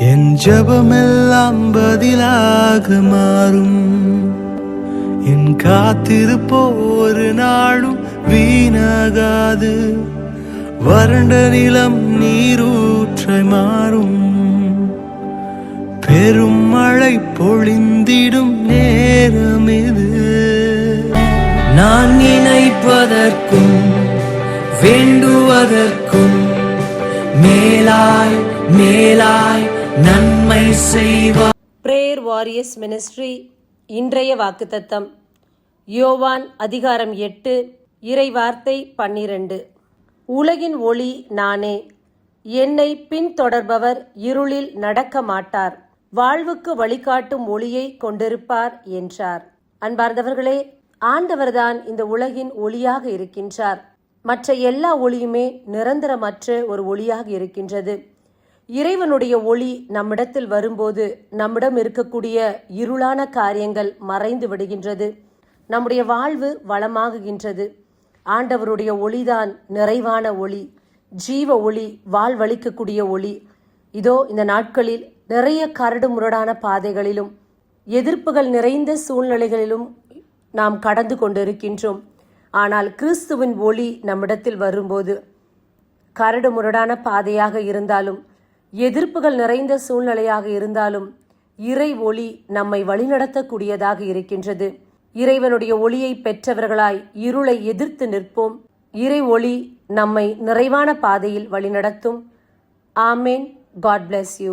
என் ஜபமெல்லாம் பதிலாக மாறும். என் காத்திருப்போ ஒரு நாளும் வீணாகாது. வறண்ட நிலம் நீரூற்றை மாறும். பெரும் மழை பொழிந்திடும் நேரம் இது நான் நினைப்பதற்கும் வேண்டுவதற்கும் மேலாய் மேலாய் நன்மை செய்வார் பிரேயர் வாரியர்ஸ் மினிஸ்ட்ரி இன்றைய வாக்குத்தத்தம். யோவான் அதிகாரம் எட்டு இறை வார்த்தை பன்னிரண்டு. உலகின் ஒளி நானே என்னை பின்தொடர்பவர் இருளில் நடக்க மாட்டார். வாழ்வுக்கு வழிகாட்டும் ஒளியை கொண்டிருப்பார் என்றார். அன்பார்ந்தவர்களே ஆண்டவர்தான் இந்த உலகின் ஒளியாக இருக்கின்றார். மற்ற எல்லா ஒளியுமே நிரந்தரமற்ற ஒரு ஒளியாக இருக்கின்றது. இறைவனுடைய ஒளி நம்மிடத்தில் வரும்போது நம்மிடம் இருக்கக்கூடிய இருளான காரியங்கள் மறைந்து விடுகின்றது. நம்முடைய வாழ்வு வளமாகுகின்றது. ஆண்டவருடைய ஒளிதான் நிறைவான ஒளி ஜீவ ஒளி வாழ்வளிக்கக்கூடிய ஒளி. இதோ இந்த நாட்களில் நிறைய கரடு முரடான பாதைகளிலும் எதிர்ப்புகள் நிறைந்த சூழ்நிலைகளிலும் நாம் கடந்து கொண்டிருக்கின்றோம். ஆனால் கிறிஸ்துவின் ஒளி நம்மிடத்தில் வரும்போது கரடு முரடான பாதையாக இருந்தாலும் எதிர்ப்புகள் நிறைந்த சூழ்நிலையாக இருந்தாலும் இறை ஒளி நம்மை வழிநடத்தக்கூடியதாக இருக்கின்றது. இறைவனுடைய ஒளியை பெற்றவர்களாய் இருளை எதிர்த்து நிற்போம். இறை ஒளி நம்மை நிறைவான பாதையில் வழிநடத்தும். ஆமேன். God bless you